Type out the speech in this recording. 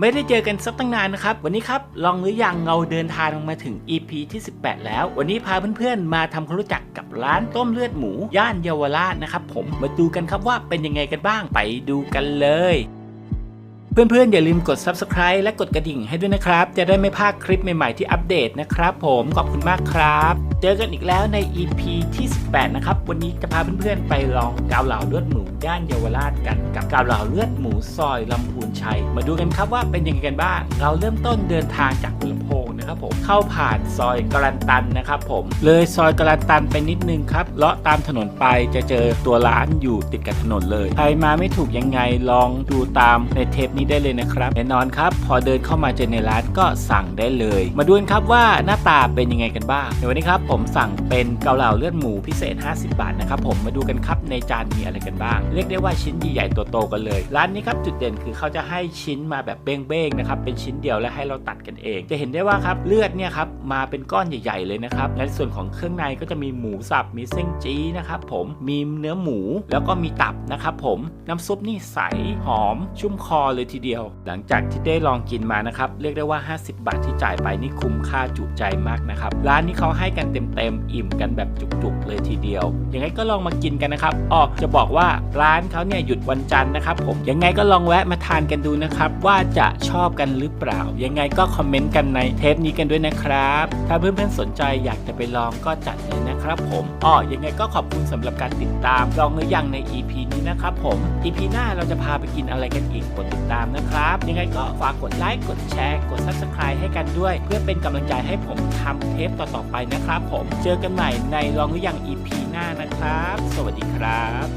ไม่ได้เจอกันสักตั้งนานนะครับ วันนี้ครับ ลองหรือยังเงาเดินทางมาถึง EP ที่ 18 แล้ว วันนี้พาเพื่อนๆ มาทำความรู้จักกับร้านต้มเลือดหมู ย่านเยาวราชนะครับผมมาดูกันครับว่าเป็นยังไงกันบ้างไปดูกันเลย เพื่อนๆ อย่าลืมกด Subscribe และกดกระดิ่งให้ด้วยนะครับ จะได้ไม่พลาดคลิปใหม่ๆที่อัปเดตนะครับผมขอบคุณมากครับ เจอกันอีกแล้วใน EP ที่ 18 นะครับ วันนี้จะพาเพื่อนๆไปลองกาวเหลาเลือดหมูย่านเยาวราชกันกับกาวเหลาเลือดหมูซอยลำพูนชัย มาดูกันครับว่าเป็นยังไงกันบ้าง เราเริ่มต้นเดินทางจากหัวลำโพง นะครับผมเข้าผ่านซอยกรันตันนะครับผมเลยซอยกรันตันไปนิดนึงครับเลาะตามถนนไปจะเจอตัวร้านอยู่ติดกับถนนเลยใครมาไม่ถูกยังไงลองดูตามในเทปนี้ได้เลยนะครับแน่นอนครับ พอเดินเข้ามาเจอในร้านก็สั่งได้เลย มาดูกันครับว่าหน้าตาเป็นยังไงกันบ้างในวันนี้ครับผมสั่งเป็นเกาเหลาเลือดหมูพิเศษ 50 บาทนะครับผมมาดูกันครับในจานมีอะไรกันบ้าง เรียกได้ว่าชิ้นใหญ่ๆตัวโตกันเลย ร้านนี้ครับจุดเด่นคือเขาจะให้ชิ้นมาแบบเบ้งๆนะครับเป็นชิ้นเดียวและให้เราตัดกันเอง จะเห็นได้ว่าครับเลือดเนี่ยครับมาเป็นก้อนใหญ่ ๆ เลยนะครับ และส่วนของเครื่องในก็จะมีหมูสับ มีเส้นจี้นะครับผมมีเนื้อหมูแล้วก็มีตับนะครับผมน้ำซุปนี่ใสหอม ชุ่มคอเลยทีเดียว หลังจากที่ได้ลองกินมานะครับ เรียกได้ว่า 50 บาทที่จ่ายไปนี่คุ้มค่าจุใจมากนะครับ ร้านนี้เขาให้กันเต็มๆอิ่มกันแบบจุกๆเลยทีเดียว ยังไงก็ลองมากินกันนะครับออกจะบอกว่าร้านเขาเนี่ยหยุดวันจันทร์นะครับผมยังไงก็ลองแวะมาทานกันดูนะครับว่าจะชอบกันหรือเปล่า ยังไงก็คอมเมนต์กันในเทปนี้กันด้วยนะครับ ถ้าเพื่อนๆสนใจอยากจะไปลองก็จัดเลยนะครับผมอ๋อยังไงก็ขอบคุณสำหรับการติดตามลองหรือยังใน EP นี้นะครับผม EP หน้าเราจะพาไปกินอะไรกันอีกกดติดตามนะครับ ยังไงก็ฝากกดไลค์กดแชร์กด Subscribe ให้กันด้วย เพื่อเป็นกำลังใจให้ผมทำเทปต่อๆไปนะครับผมเจอกันใหม่ในลองหรือยัง EP หน้านะครับ สวัสดีครับ